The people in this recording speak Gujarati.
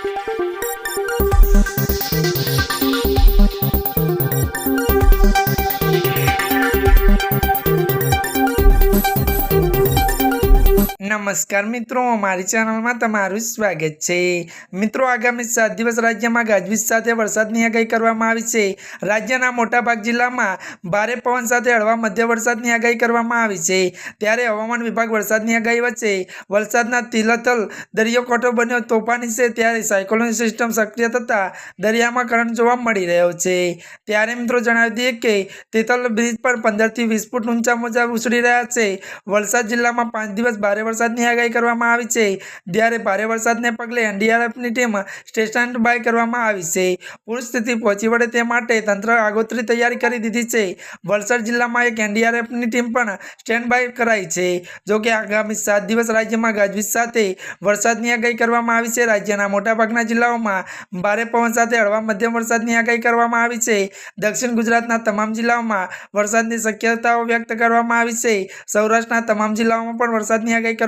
Thank you. નમસ્કાર મિત્રો અમારી ચેનલમાં તમારું સ્વાગત છે. મિત્રો, આગામી સાત દિવસ રાજ્યમાં ગાજવીજ સાથે વરસાદની આગાહી કરવામાં આવી છે. રાજ્યના મોટાભાગ જિલ્લામાં ભારે પવન સાથે હળવા મધ્ય વરસાદની આગાહી કરવામાં આવી છે. ત્યારે હવામાન વિભાગ વરસાદની આગાહી વચ્ચે વરસાદના તિલતલ દરિયો કોઠો બન્યો તોફાની છે. ત્યારે સાયક્લોનિક સિસ્ટમ સક્રિય થતાં દરિયામાં કરંટ જોવા મળી રહ્યો છે. ત્યારે મિત્રો, જણાવી દઈએ કે તિતલ બ્રિજ પર પંદરથી વીસ ફૂટ ઊંચા મોજા ઉછળી રહ્યા છે. વલસાડ જિલ્લામાં પાંચ દિવસ ભારે વરસાદની આગાહી કરવામાં આવી છે. ત્યારે ભારે વરસાદને પગલે એનડીઆરએફની ટીમ સ્ટેશન બાય કરવામાં આવી છે. પૂર સ્થિતિ પહોંચી વળે તે માટે તંત્ર આગોતરી તૈયારી કરી દીધી છે. વલસાડ જિલ્લામાં એક એનડીઆરએફની ટીમ પણ સ્ટેન્ડ બાય કરાઈ છે. જો આગામી સાત દિવસ રાજ્યમાં ગાજવીજ સાથે વરસાદની આગાહી કરવામાં આવી છે. રાજ્યના મોટાભાગના જિલ્લાઓમાં ભારે પવન સાથે હળવા મધ્યમ વરસાદની આગાહી કરવામાં આવી છે. દક્ષિણ ગુજરાતના તમામ જિલ્લાઓમાં વરસાદની શક્યતાઓ વ્યક્ત કરવામાં આવી છે. સૌરાષ્ટ્રના તમામ જિલ્લાઓમાં પણ વરસાદની આગાહી કરવામાં